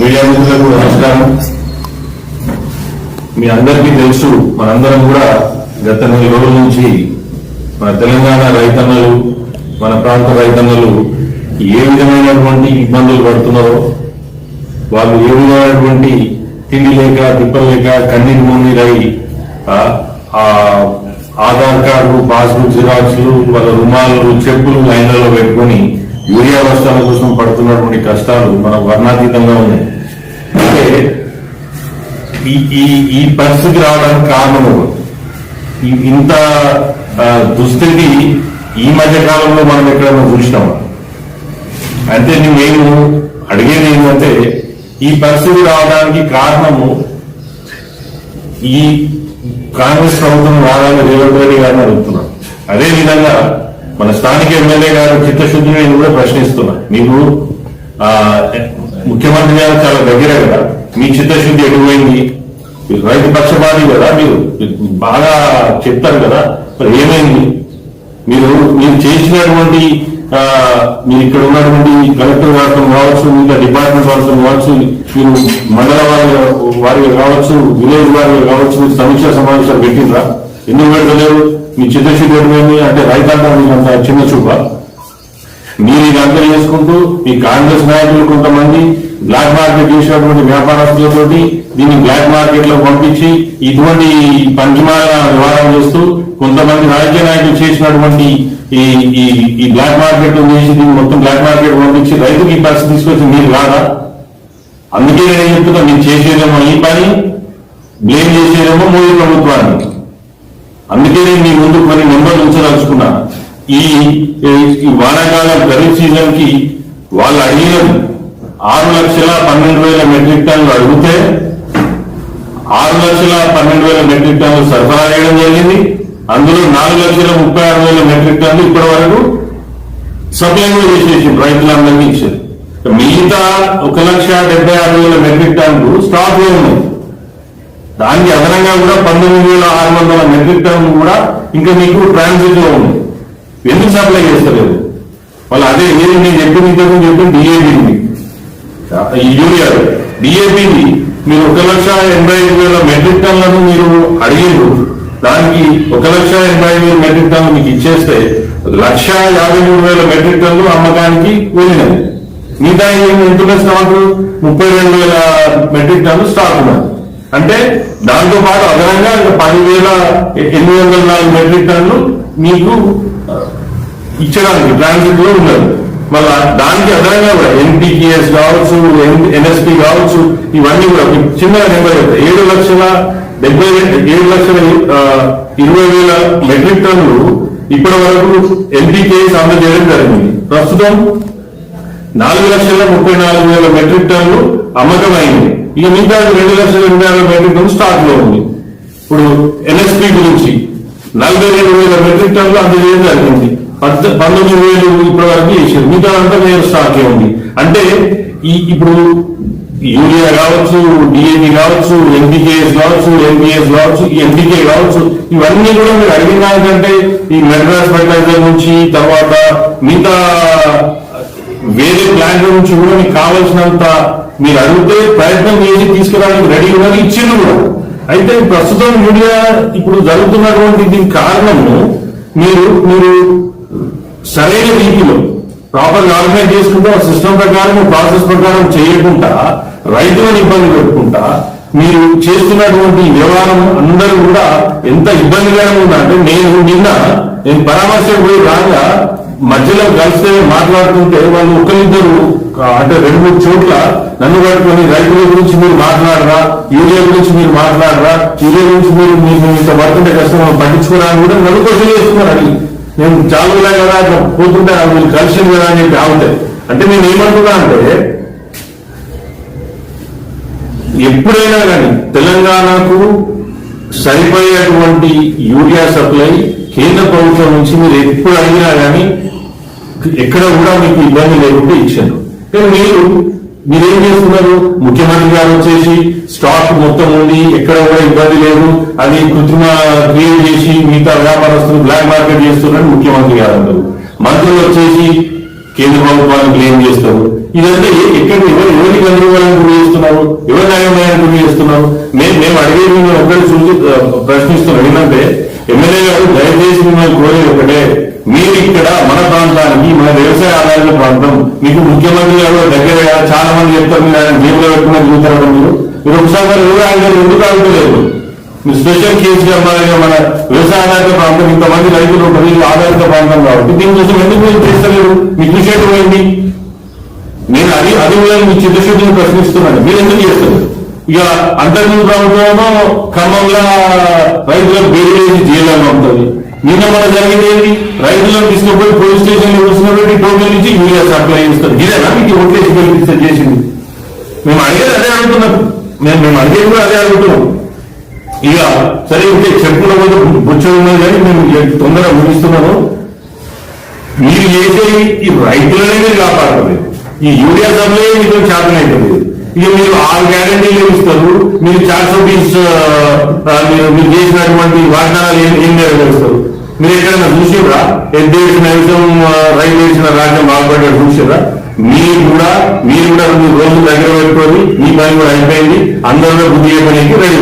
Media మిత్రులకు నమస్కారం. మీ అందరికీ తెలుసు మనందరం కూడా గత నెల రోజుల నుంచి మన తెలంగాణ రైతన్నలు మన ప్రాంత రైతన్నలు ఏ విధమైనటువంటి ఇబ్బందులు పడుతున్నారో వాళ్ళు ఏ విధమైనటువంటి తిండి లేక తిప్పలు లేక కన్నీరు మున్నీరై ఆ ఆధార్ కార్డు పాస్బుక్ జిరాక్స్లు వాళ్ళ రుమాలు చెప్పులు లైన్లలో పెట్టుకొని యూరియా వర్షాల కోసం పడుతున్నటువంటి కష్టాలు మన వర్ణాతీతంగా ఉన్నాయి. అంటే ఈ ఈ ఈ పరిస్థితి రావడానికి కారణము ఇంత దుస్థితి ఈ మధ్య కాలంలో మనం ఎక్కడైనా చూసినాం అంటే నేను అడిగేది ఏంటంటే ఈ పరిస్థితి రావడానికి కారణము ఈ కాంగ్రెస్ ప్రభుత్వం రావాలని రేవంత్ రెడ్డి గారిని అడుగుతున్నా. అదే విధంగా మన స్థానిక ఎమ్మెల్యే గారు చిత్తశుద్ధిని నేను కూడా ప్రశ్నిస్తున్నా. మీకు ఆ, ముఖ్యమంత్రి గారు చాలా దగ్గర కదా. మీ చిత్తశుద్ధి ఎటుపోయింది మీరు రైతు పక్షపాతి కదా మీరు. బాగా చెప్తారు కదా. మరి ఏమైంది? మీరు మీరు చేసినటువంటి ఆ, మీరు ఇక్కడ ఉన్నటువంటి కలెక్టర్ వారితో కావచ్చు ఇంకా డిపార్ట్మెంట్ వారితో కావచ్చు మీరు మండల వారి వారి కావచ్చు విలేజ్ వారి కావచ్చు మీరు సమీక్ష సమావేశాలు పెట్టిండ్రా? ఎందుకు పెట్టలేదు మీ చిత్తశుద్ధి ఎటువైంది? అంటే రైతాంగం అంత చిన్న చూప? మీరు ఇది అర్థం చేసుకుంటూ ఈ కాంగ్రెస్ నాయకులు కొంతమంది బ్లాక్ మార్కెట్ చేసినటువంటి వ్యాపారస్తులతోటి దీన్ని బ్లాక్ మార్కెట్లో పంపించి ఇటువంటి పంచమాల నివారణ చేస్తూ కొంతమంది రాజకీయ నాయకులు చేసినటువంటి ఈ ఈ ఈ బ్లాక్ మార్కెట్ చేసి దీన్ని మొత్తం బ్లాక్ మార్కెట్ పంపించి రైతుకి ఈ పరిస్థితి తీసుకొచ్చి మీరు కాదా అందుకే నేను చెప్తున్నా మీరు చేసేదేమో ఈ పని బ్లేమ్ చేసేదేమో మోదీ ప్రభుత్వాన్ని. అందుకే నేను మీ ముందు కొన్ని ఈ వానాకాలం ఖరీఫ్ సీజన్కి వాళ్ళు అడిగిన ఆరు లక్షల పన్నెండు వేల మెట్రిక్ టన్లు అడిగితే ఆరు లక్షల పన్నెండు వేల మెట్రిక్ టన్లు సరఫరా చేయడం జరిగింది. అందులో నాలుగు లక్షల ముప్పై ఆరు వేల మెట్రిక్ టన్లు ఇప్పటి వరకు సప్లై కూడా చేసేసి రైతులందరికీ ఇచ్చారు మిగతా ఒక లక్ష డెబ్బై ఆరు వేల మెట్రిక్ టన్లు స్టాక్లో ఉన్నాయి. దానికి అదనంగా కూడా పంతొమ్మిది వేల ఆరు వందల మెట్రిక్ టన్లు కూడా ఇంకా మీకు ట్రాన్సిట్లో ఉంది ఎందుకు సప్లై చేస్తలేదు? వాళ్ళు అదే నేను నేను చెప్పింది ఇంతకు చెప్పింది డిఏపి యూరియా డిఏపిని మీరు ఒక లక్ష ఎనభై ఐదు వేల మెట్రిక్ టన్లను మీరు అడిగిండ్రు దానికి ఒక లక్ష ఎనభై ఐదు వేల మెట్రిక్ టన్లు మీకు ఇచ్చేస్తే లక్ష యాభై మూడు వేల మెట్రిక్ టన్లు అమ్మకానికి వెళ్ళినది. మిగతా ఏమి స్టాక్ ముప్పై రెండు వేల మెట్రిక్ టన్ను స్టాక్ ఉన్నది. అంటే దాంతో పాటు అదనంగా పదివేల ఎనిమిది వందల నాలుగు మెట్రిక్ టన్నులు మీకు ఇచ్చడానికి ట్రాన్సిట్లో ఉన్నారు. మళ్ళా దానికి అదనంగా కూడా ఎన్పిటిఎస్ కావచ్చు ఎన్ఎస్పి కావచ్చు ఇవన్నీ కూడా మీకు చిన్నగా నెంబర్ ఏడు లక్షల డెబ్బై ఏడు లక్షల ఇరవై వేల మెట్రిక్ టన్నులు ఇప్పటి వరకు ఎన్పికేఎస్ అందజేయడం జరిగింది. ప్రస్తుతం నాలుగు లక్షల ముప్పై నాలుగు వేల మెట్రిక్ టన్నులు అమ్మకం అయింది ఇక మిగతా రెండు లక్షల ఎనభై వేల మెట్రిక్ టన్ను స్టాక్లో ఉంది. ఇప్పుడు ఎన్ఎస్పి గురించి నలభై రెండు వేల మెట్రిక్ టన్నులు అందజేయడం జరిగింది పంతొమ్మిది వేలు ఇప్పటి వరకు చేసింది. మిగతా అంతా వేరే స్టాక్ ఉంది. అంటే ఈ ఇప్పుడు యూరియా కావచ్చు డిఏపి కావచ్చు ఎన్బికేఎస్ కావచ్చు ఎన్బిఎస్ కావచ్చు ఎంపీకే కావచ్చు ఇవన్నీ కూడా మీరు అడిగిన దానికంటే ఈ మెడ్రాస్ ఫర్టిలైజర్ నుంచి తర్వాత మిగతా వేరే ప్లాంట్ నుంచి కూడా మీకు కావాల్సినంత మీరు అడిగితే ప్రయత్నం చేసి తీసుకురావడానికి రెడీ ఉన్నది ఇచ్చింది కూడా. అయితే ప్రస్తుతం మీడియా ఇప్పుడు జరుగుతున్నటువంటి దీనికి కారణము మీరు మీరు సరైన రీతిలో ప్రాపర్ ఆర్గనైజ్ చేసుకుంటూ ఆ సిస్టమ్ ప్రకారం ప్రాసెస్ ప్రకారం చేయకుండా రైతులను ఇబ్బంది పెట్టుకుంటా మీరు చేస్తున్నటువంటి వ్యవహారం అందరూ కూడా ఎంత ఇబ్బందికరంగా ఉందంటే నేను నిన్న నేను పరామర్శ పోయి రాగా మధ్యలో కలిస్తే మాట్లాడుతుంటే వాళ్ళు ఒకరిద్దరు అంటే రెండు మూడు చోట్ల నన్ను పట్టుకొని రైతుల గురించి మీరు మాట్లాడరా? యూరియా గురించి మీరు మాట్లాడరా? యూరియా గురించి మీరు మీరు ఇంత పడుతుంటే కష్టం పట్టించుకోవడానికి కూడా నన్ను క్వశ్చన్ చేస్తున్నారు అడిగి. నేను జాగులే కదా అట్లా పోతుంటే వీళ్ళు కలిసి కదా అని చెప్పి ఆగుతాయి అంటే నేను ఏమంటున్నా అంటే ఎప్పుడైనా కానీ తెలంగాణకు సరిపోయేటువంటి యూరియా సప్లై కేంద్ర ప్రభుత్వం నుంచి మీరు ఎప్పుడు అడిగినా కానీ ఎక్కడ కూడా మీకు ఇబ్బంది లేకుండా ఇచ్చారు కానీ మీరు మీరేం చేస్తున్నారు? ముఖ్యమంత్రి గారు వచ్చేసి స్టాక్ మొత్తం ఉంది ఎక్కడ కూడా ఇబ్బంది లేదు అది కృత్రిమ క్రియేట్ చేసి మిగతా వ్యాపారస్తులు బ్లాక్ మార్కెట్ చేస్తున్నారు ముఖ్యమంత్రి గారు అంటారు మంత్రులు వచ్చేసి కేంద్ర ప్రభుత్వాన్ని క్లెయిమ్ చేస్తారు. ఇదంతా ఎక్కడ ఎవరు ఎవరికి గందరగోళానికి గురి చేస్తున్నారు? చేస్తున్నారు ఎవరు గురి చేస్తున్నారు? మేము మేము అడిగేది మేము ఒకటి చూసి ప్రశ్నిస్తున్నాం. ఏంటంటే ఎమ్మెల్యే గారు దయచేసి మిమ్మల్ని కోరేది ఒకటే. మీరు ఇక్కడ మన ప్రాంతానికి మన వ్యవసాయ ఆధారిత ప్రాంతం మీకు ముఖ్యమంత్రి గారు దగ్గర చాలా మంది చెప్తారు మీరు ఆయన జేబులో పెట్టుకుని చూస్తారు మీరు. మీరు ఒకసారి మరి ఆయన ఎందుకు ఆగుతలేదు? మీరు స్పెషల్ కేసు గా మన మన వ్యవసాయ ఆధారిత ప్రాంతం ఇంతమంది రైతులు ఉంటారు ఇది ఆధారిత ప్రాంతం కాబట్టి దీనికోసం ఎందుకు మీరు చేస్తలేరు? మీ కృషి ఏంటి? నేను అది అది కూడా మీ చిత్తశుద్ధిని ప్రశ్నిస్తున్నాను. మీరు ఎందుకు చేస్తారు ఇక అంతర్గత ప్రభుత్వమో ఖమ్మంలో రైతులకు బేరీ చేయాలని ఉంటుంది. నిన్న మన జరిగింది రైతులను తీసుకుపోయి పోలీస్ స్టేషన్లో వచ్చినటువంటి టోకెన్ నుంచి యూరియా సప్లై చేస్తారు ఇదేనా మీకు ఓట్లేసి గెలిపిస్తే చేసింది. మేము అడిగేది అదే అడుగుతున్నాం. మేము మేము అడిగేది కూడా అదే అడుగుతున్నాం. ఇక సరే ఉంటే చెప్పుల మీద బుచ్చలు ఉన్నది కానీ మేము తొందరగా ముగిస్తున్నాము. మీరు చేసే ఈ రైతులనే మీరు కాపాడలేదు ఈ యూరియా సప్లై మీకు చేతనైతుంది ఇక మీరు ఆరు గ్యారంటీలు ఇస్తారు. మీరు చార్జ్ రూపీస్ మీరు మీరు చేసినటువంటి వాగ్దానాలు ఏం ఏం నెరవేరుస్తారు మీరు ఎక్కడైనా చూసిరా ఎద్దేసిన విషయం రైలు వేసిన రాజ్యం బాగుపడ్డాడు చూసిరా మీరు కూడా మీరు కూడా రెండు రోజులు దగ్గర పెట్టుకొని మీ పని కూడా అయిపోయింది. అందరిలో బుద్ధి చేయడానికి రెడీ